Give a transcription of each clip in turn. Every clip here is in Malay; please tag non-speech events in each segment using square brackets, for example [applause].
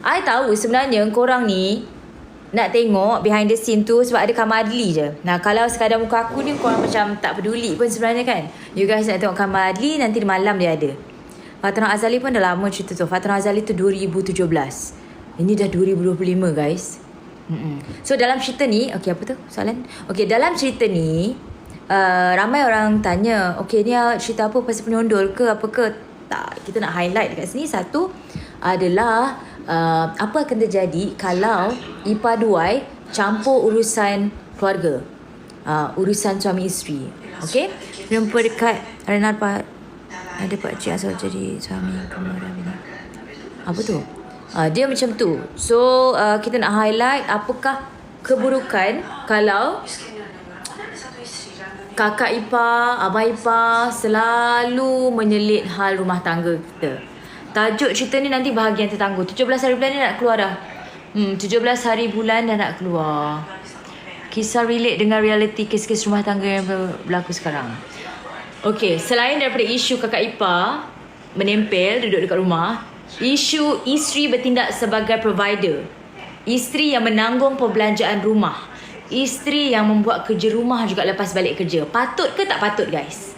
I tahu sebenarnya korang ni nak tengok behind the scene tu sebab ada Kamar Adli je. Nah, kalau sekadar muka aku ni korang macam tak peduli pun sebenarnya kan. You guys nak tengok Kamar Adli nanti di malam dia ada. Fatrah Azali pun dah lama cerita tu. Fatrah Azali tu 2017. Ini dah 2025 guys. Mm-mm. So dalam cerita ni, okay apa tu soalan? Okay dalam cerita ni, uh, ramai orang tanya, okay ni ah, cerita apa pasal penyondol ke apa ke? Tak, kita nak highlight dekat sini. Satu adalah uh, apa akan terjadi kalau ipaduai campur urusan keluarga. Uh, urusan suami isteri. Okay? Jumpa dekat Renal Pak ada pak cik asal jadi suami kemudian ini. Apa tu? Uh, dia macam tu. So uh, kita nak highlight apakah keburukan kalau kakak ipar, abang ipar selalu menyelit hal rumah tangga kita. Tajuk cerita ni nanti bahagian tertangguh. 17 hari bulan ni nak keluar dah. Hmm, 17 hari bulan dah nak keluar. Kisah relate dengan realiti kes-kes rumah tangga yang berlaku sekarang. Okey, selain daripada isu kakak ipar menempel duduk dekat rumah, isu isteri bertindak sebagai provider. Isteri yang menanggung perbelanjaan rumah. Isteri yang membuat kerja rumah juga lepas balik kerja. Patut ke tak patut guys?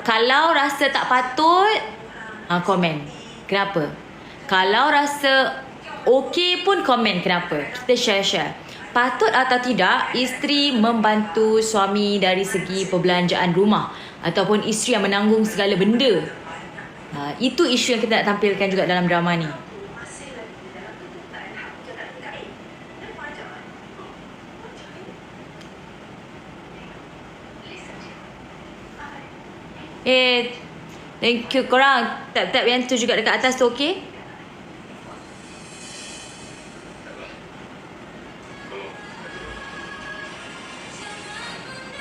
Kalau rasa tak patut, ha, komen. Kenapa? Kalau rasa okey pun komen kenapa. Kita share-share. Patut atau tidak isteri membantu suami dari segi perbelanjaan rumah ataupun isteri yang menanggung segala benda. Ha, itu isu yang kita nak tampilkan juga dalam drama ni. Eh, thank you korang. Tap-tap yang tu juga dekat atas tu okey?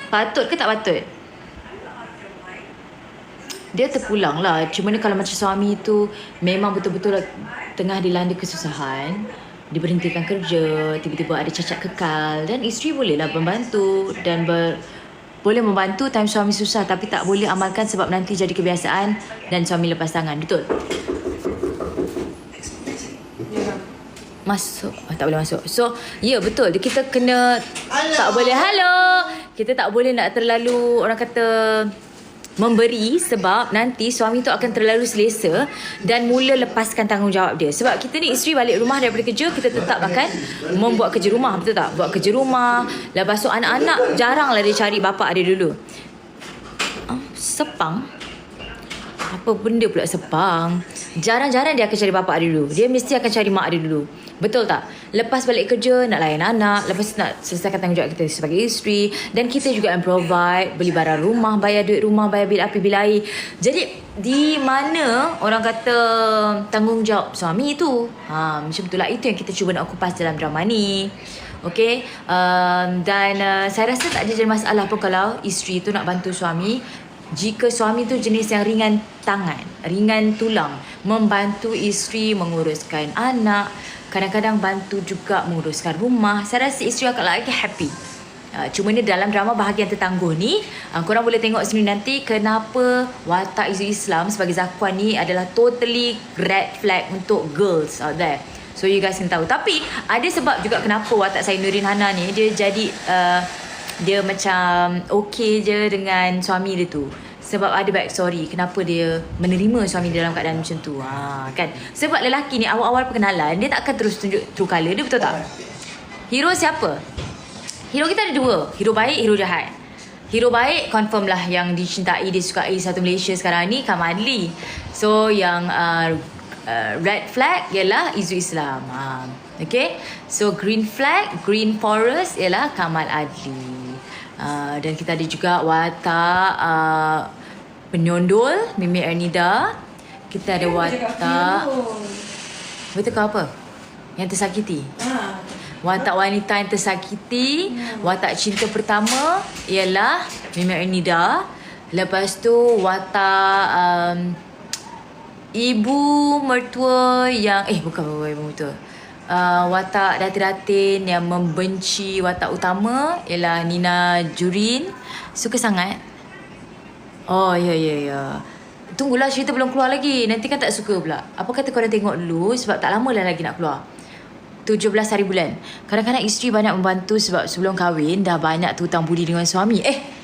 Patut ke tak patut? Dia terpulang lah. Cuma ni kalau macam suami tu memang betul-betul tengah dilanda kesusahan. Diberhentikan kerja, tiba-tiba ada cacat kekal. Dan isteri bolehlah membantu dan ber, boleh membantu time suami susah tapi tak boleh amalkan sebab nanti jadi kebiasaan dan suami lepas tangan. Betul? Masuk. Oh, tak boleh masuk. So, ya yeah, betul. Kita kena Hello. tak boleh. Hello. Kita tak boleh nak terlalu orang kata memberi sebab nanti suami tu akan terlalu selesa dan mula lepaskan tanggungjawab dia. Sebab kita ni isteri balik rumah daripada kerja, kita tetap akan membuat kerja rumah, betul tak? Buat kerja rumah. Lepas tu anak-anak jaranglah dia cari bapak dia dulu. Oh, sepang? Apa benda pula sepang? Jarang-jarang dia akan cari bapak dia dulu. Dia mesti akan cari mak dia dulu. Betul tak? Lepas balik kerja, nak layan anak. Lepas nak selesaikan tanggungjawab kita sebagai isteri. Dan kita juga yang provide. Beli barang rumah, bayar duit rumah, bayar bil api, bil air. Jadi, di mana orang kata tanggungjawab suami itu? Ha, macam itulah. Itu yang kita cuba nak kupas dalam drama ni. Okay. Um, dan uh, saya rasa tak ada jadi masalah pun kalau isteri itu nak bantu suami jika suami tu jenis yang ringan tangan, ringan tulang, membantu isteri menguruskan anak, kadang-kadang bantu juga menguruskan rumah, saya rasa isteri akan lagi happy. Uh, cuma ni dalam drama bahagian tertangguh ni, uh, korang boleh tengok sini nanti kenapa watak isu Islam sebagai Zakwan ni adalah totally red flag untuk girls out there. So you guys can tahu. Tapi ada sebab juga kenapa watak saya Nurin Hana ni dia jadi uh, dia macam okay je dengan suami dia tu. Sebab ada back story kenapa dia menerima suami dia dalam keadaan macam tu? Ha, kan? Sebab lelaki ni awal-awal perkenalan dia tak akan terus tunjuk true colour dia betul tak? Hero siapa? Hero kita ada dua. Hero baik hero jahat. Hero baik confirm lah yang dicintai disukai satu Malaysia sekarang ni Kamadli so yang uh, uh, red flag ialah Izu Islam. Ha. Okay? So green flag Green forest Ialah Kamal Adli uh, Dan kita ada juga Watak uh, Penyondol Mimi Ernida. Kita ada watak Betul kau apa? Yang tersakiti? Ha. Watak wanita yang tersakiti. Hmm. Watak cinta pertama Ialah Mimi Ernida. Lepas tu Watak um, Ibu mertua yang Eh bukan bukan ibu mertua uh, Watak datin-datin yang membenci watak utama Ialah Nina Jurin Suka sangat Oh ya ya ya tunggulah cerita belum keluar lagi. Nanti kan tak suka pula. Apa kata korang tengok dulu sebab tak lama lah lagi nak keluar. 17 hari bulan. Kadang-kadang isteri banyak membantu sebab sebelum kahwin dah banyak hutang budi dengan suami. Eh,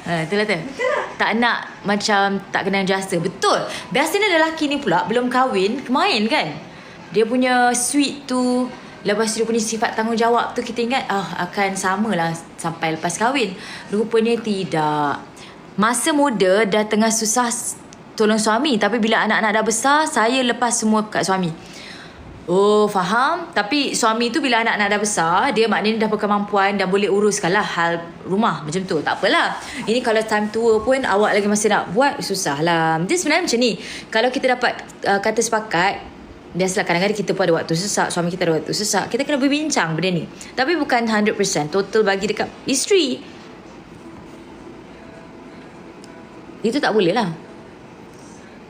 Ha, lah tu. Tak nak macam tak kenal jasa. Betul. Biasanya lelaki ni pula belum kahwin, kemain kan. Dia punya sweet tu, lepas tu dia punya sifat tanggungjawab tu kita ingat ah akan sama lah sampai lepas kahwin. Rupanya tidak. Masa muda dah tengah susah tolong suami. Tapi bila anak-anak dah besar, saya lepas semua kat suami. Oh, faham. Tapi suami tu bila anak-anak dah besar, dia maknanya dah berkemampuan dan boleh uruskanlah hal rumah. Macam tu. Tak apalah. Ini kalau time tua pun awak lagi masih nak buat, susah lah. Dia sebenarnya macam ni. Kalau kita dapat uh, kata sepakat, Biasalah kadang-kadang kita pun ada waktu sesak Suami kita ada waktu sesak Kita kena berbincang benda ni. Tapi bukan 100% Total bagi dekat isteri. Itu tak boleh lah.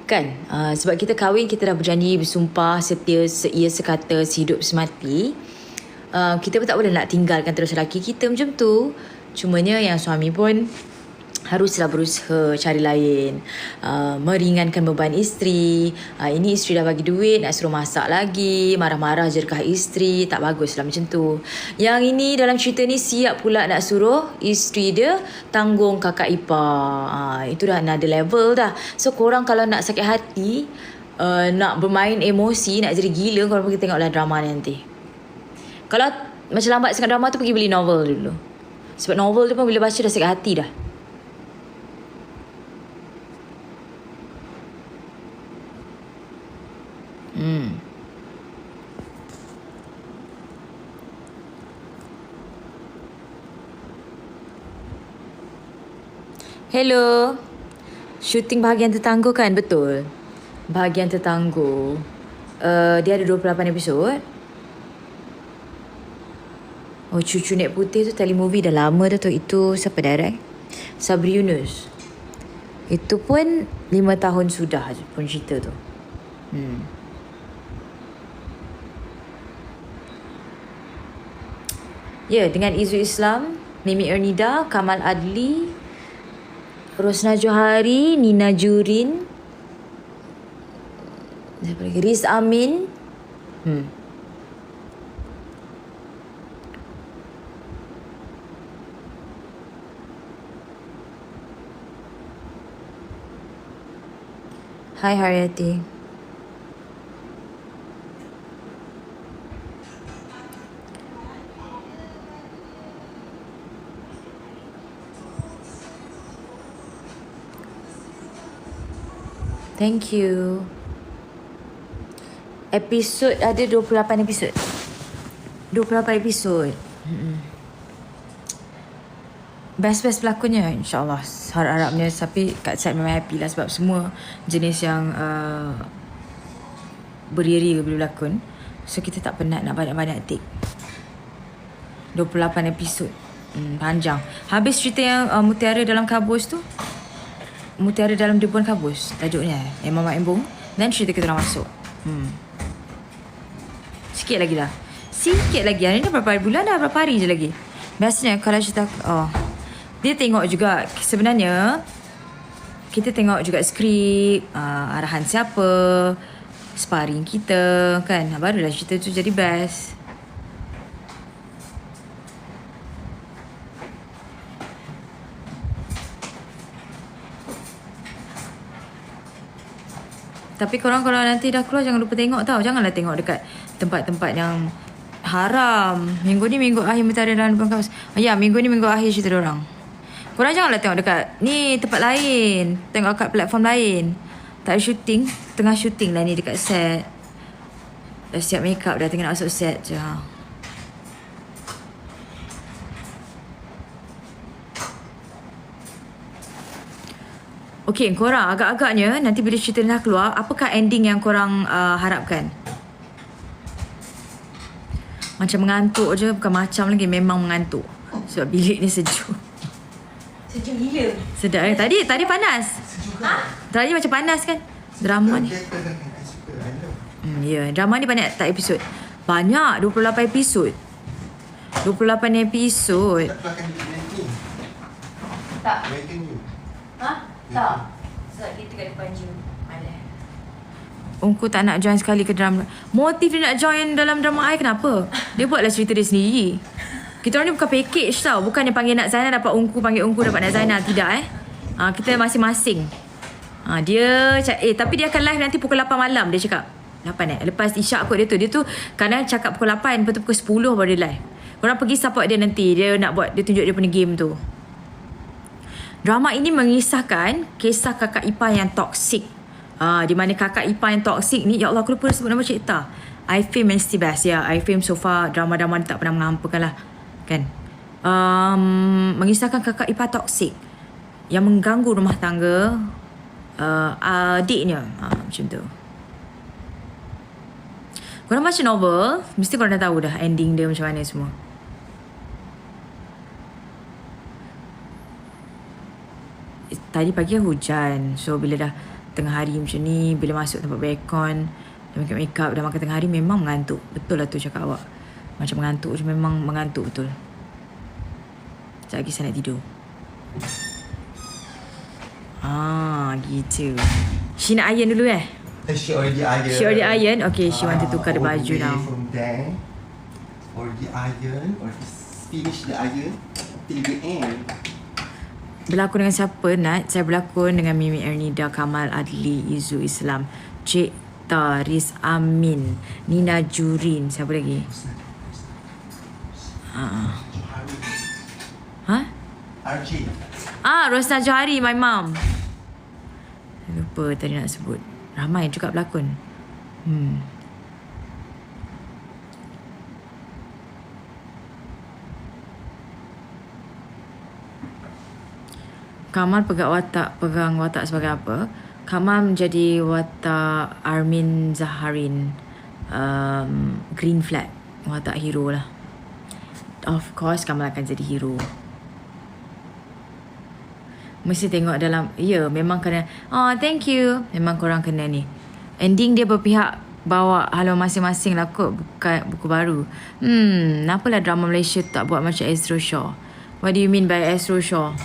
Kan? Uh, Sebab kita kahwin Kita dah berjanji Bersumpah Setia Seia sekata Sehidup semati. Uh, Kita pun tak boleh nak tinggalkan Terus lelaki kita macam tu. Cumanya yang suami pun Haruslah berusaha cari lain. Uh, Meringankan beban isteri. Uh, Ini isteri dah bagi duit Nak suruh masak lagi. Marah-marah je dekat isteri. Tak bagus lah macam tu. Yang ini dalam cerita ni Siap pula nak suruh Isteri dia Tanggung kakak ipar. Uh, Itu dah another level dah. So korang kalau nak sakit hati uh, Nak bermain emosi Nak jadi gila Korang pergi tengoklah drama ni nanti. Kalau macam lambat sangat drama tu Pergi beli novel dulu. Sebab novel tu pun bila baca dah sakit hati dah Hello. Shooting bahagian tertangguh kan? Betul. Bahagian tertangguh. Uh, dia ada 28 episod. Oh, Cucu Nek Putih tu telemovie dah lama dah tu. Itu siapa direct? Sabri Yunus. Itu pun 5 tahun sudah pun cerita tu. Hmm. Ya, dengan Izu Islam, Mimi Ernida, Kamal Adli, Rosna Johari, Nina Jurin, siapa lagi? Riz Amin. Hmm. Hai Haryati. Thank you. Episod ada 28 episod. 28 episod. Mm-mm. Best-best pelakonnya insyaAllah. Harap-harapnya tapi kat side memang happy lah sebab semua jenis yang uh, berdiri bila berlakon. So kita tak penat nak banyak-banyak take. 28 episod. Hmm, panjang. Habis cerita yang uh, Mutiara dalam kabus tu. Mutiara dalam debuan kabus tajuknya yang Mama Embung dan cerita kita orang masuk. Hmm. Sikit lagi lah. Sikit lagi. Hari ni berapa bulan dah? Berapa hari je lagi? Biasanya kalau cerita... Oh. Dia tengok juga sebenarnya kita tengok juga skrip, uh, arahan siapa, sparring kita kan. Barulah cerita tu jadi best. Tapi korang kalau nanti dah keluar jangan lupa tengok tau. Janganlah tengok dekat tempat-tempat yang haram. Minggu ni minggu akhir Mentari dalam depan kawas. Ya, minggu ni minggu akhir cerita orang. Korang janganlah tengok dekat ni tempat lain. Tengok kat platform lain. Tak ada syuting. Tengah syuting lah ni dekat set. Dah siap make up dah tengah nak masuk set je. Okey, korang agak-agaknya nanti bila cerita ni dah keluar, apakah ending yang korang uh, harapkan? Macam mengantuk je, bukan macam lagi, memang mengantuk. Sebab bilik ni sejuk. Sejuk gila. Sedap eh. Tadi tadi panas. Ha? Tadi macam panas kan? Drama ni. Hmm, ya, yeah. drama ni banyak tak episod? Banyak, 28 episod. 28 episod. Tak di ni. Tak. You. Ha? Tak. Ungku nak join sekali ke drama. Motif dia nak join dalam drama I kenapa? Dia buatlah cerita dia sendiri. Kita orang ni bukan package tau. Bukan dia panggil Nak Zainal dapat Ungku, panggil Ungku dapat Nak Zainal. Tidak eh. Ha, kita masing-masing. Ha, dia, cak- eh tapi dia akan live nanti pukul 8 malam dia cakap. 8 eh. Lepas isyak kot dia tu. Dia tu kadang cakap pukul 8, lepas tu pukul 10 baru dia live. Korang pergi support dia nanti. Dia nak buat, dia tunjuk dia punya game tu. Drama ini mengisahkan kisah kakak ipar yang toksik. Ah, di mana kakak ipar yang toksik ni, ya Allah aku lupa sebut nama cerita. I Fame and Steve Best. Ya, I Fame so far drama-drama tak pernah mengampakan lah. Kan? Um, mengisahkan kakak ipar toksik yang mengganggu rumah tangga uh, adiknya. Ah, macam tu. Korang baca novel, mesti korang dah tahu dah ending dia macam mana semua. Tadi pagi kan hujan. So bila dah tengah hari macam ni, bila masuk tempat aircon, dah make make up, dah makan tengah hari memang mengantuk. Betul lah tu cakap awak. Macam mengantuk je memang mengantuk betul. Sekejap lagi saya nak tidur. Ah, gitu. She nak iron dulu eh? Uh, She already iron. She already iron? Okay, she want to tukar the baju now. From there, already iron, already finish the iron till the end. Berlakon dengan siapa Nat? Saya berlakon dengan Mimi Ernida Kamal Adli Izu Islam Cik Taris Amin Nina Jurin Siapa lagi? Uh. Ha? RJ. Ah, Rosna Johari, my mom. Lupa tadi nak sebut. Ramai juga berlakon. Hmm. Kamal pegang watak, pegang watak sebagai apa? Kamal menjadi watak Armin Zaharin. Um, green flag. Watak hero lah. Of course Kamal akan jadi hero. Mesti tengok dalam Ya memang kena Oh thank you Memang korang kena ni Ending dia berpihak Bawa haluan masing-masing lah kot Bukan buku baru Hmm Kenapalah drama Malaysia Tak buat macam Astro Shaw What do you mean by Astro Shaw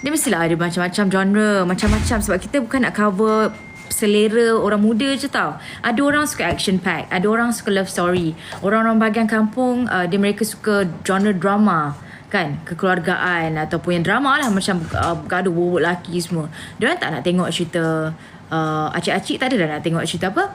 Dia mestilah ada macam-macam genre Macam-macam Sebab kita bukan nak cover selera orang muda je tau. Ada orang suka action pack, ada orang suka love story. Orang-orang bahagian kampung uh, dia mereka suka genre drama kan kekeluargaan ataupun yang drama lah macam uh, gaduh bobot lelaki semua. Dia tak nak tengok cerita uh, acik-acik tak ada dah nak tengok cerita apa?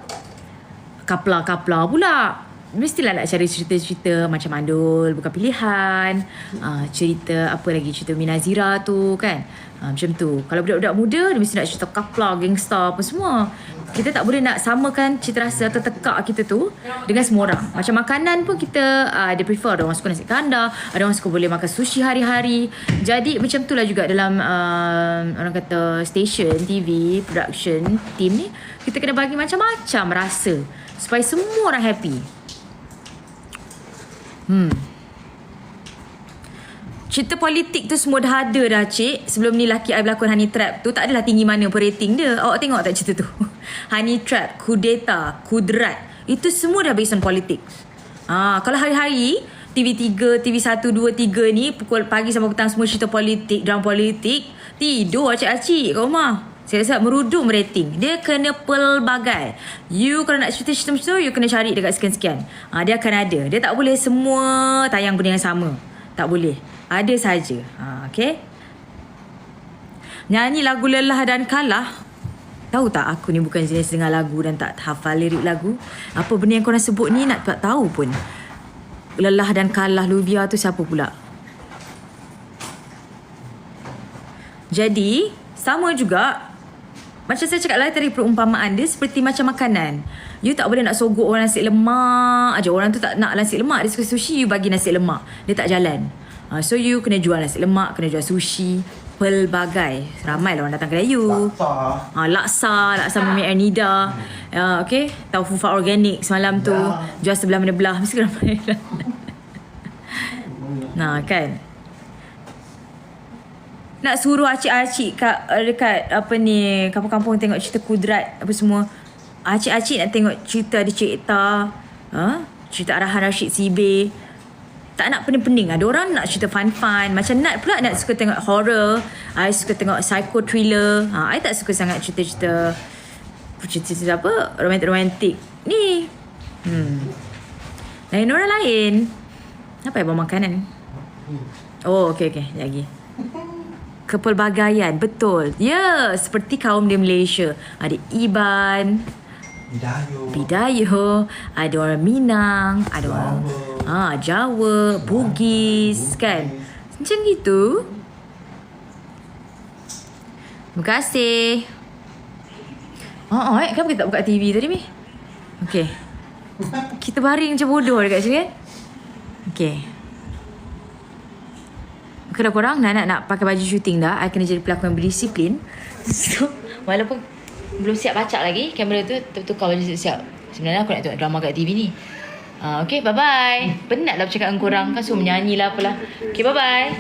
Kapla-kapla pula. Mestilah nak cari cerita-cerita macam Mandul bukan pilihan. Uh, cerita apa lagi cerita Minazira tu kan. Uh, macam tu. Kalau budak-budak muda dia mesti nak cerita kapla, gangster apa semua. Kita tak boleh nak samakan cita rasa atau tekak kita tu dengan semua orang. Macam makanan pun kita uh, dia prefer. Ada orang suka nasi kandar, ada orang suka boleh makan sushi hari-hari. Jadi macam tu lah juga dalam uh, orang kata station, TV, production, team ni. Kita kena bagi macam-macam rasa supaya semua orang happy. Hmm. Cerita politik tu semua dah ada dah cik. Sebelum ni laki I berlakon Honey Trap tu Tak adalah tinggi mana pun rating dia. Awak tengok tak cerita tu? [laughs] Honey Trap, Kudeta, Kudrat. Itu semua dah based on politik. Ha, Kalau hari-hari TV3, TV1, 2, 3 ni Pukul pagi sampai petang semua cerita politik Drama politik Tidur acik-acik kat rumah saya rasa merudum rating. Dia kena pelbagai. You kalau nak cerita-cerita macam tu, you kena cari dekat sekian-sekian. Ha, dia akan ada. Dia tak boleh semua tayang benda yang sama. Tak boleh. Ada saja. Ha, okay? Nyanyi lagu lelah dan kalah. Tahu tak aku ni bukan jenis dengar lagu dan tak hafal lirik lagu. Apa benda yang korang sebut ni nak tak tahu pun. Lelah dan kalah Luvia tu siapa pula? Jadi, sama juga macam saya cakap lah tadi perumpamaan dia seperti macam makanan. You tak boleh nak sogok orang nasi lemak aja. Orang tu tak nak nasi lemak. Dia suka sushi, you bagi nasi lemak. Dia tak jalan. Uh, so you kena jual nasi lemak, kena jual sushi. Pelbagai. Ramai lah orang datang kedai you. Laksa. Uh, laksa, laksa Mimi Ernida. Uh, okay. Tahu fufa organik semalam tu. Ya. Jual sebelah mana belah. [laughs] Mesti ramai lah. [laughs] Nah kan nak suruh acik-acik kat uh, dekat apa ni kampung-kampung tengok cerita kudrat apa semua. Acik-acik nak tengok cerita ada Cik Ta, ha? cerita Arahan Rashid Sibe. tak nak pening-pening. Ada orang nak cerita fun-fun. Macam Nat pula nak suka tengok horror. I suka tengok psycho thriller. Ha, I tak suka sangat cerita-cerita cerita-cerita apa? Romantik-romantik. Ni. Hmm. Lain orang lain. Apa yang bawa makanan? Oh, okey okey. Lagi. Kepelbagaian, betul. Ya, seperti kaum di Malaysia. Ada Iban, Bidayo. Bidayo, ada orang Minang, ada orang ah Jawa, Bugis, kan? Macam gitu. Terima kasih. Oh, oh, eh, kenapa kita tak buka TV tadi, Mi? Okey. Kita baring macam bodoh dekat sini, kan? Okey. Kalau korang nak, nak, nak pakai baju syuting dah, I kena jadi pelakon yang berdisiplin. So, walaupun belum siap bacak lagi, kamera tu tukar baju siap-siap. Sebenarnya aku nak tengok drama kat TV ni. Uh, okay, bye-bye. Penat lah bercakap dengan korang. Kan suruh menyanyi lah apalah. Okay, bye-bye.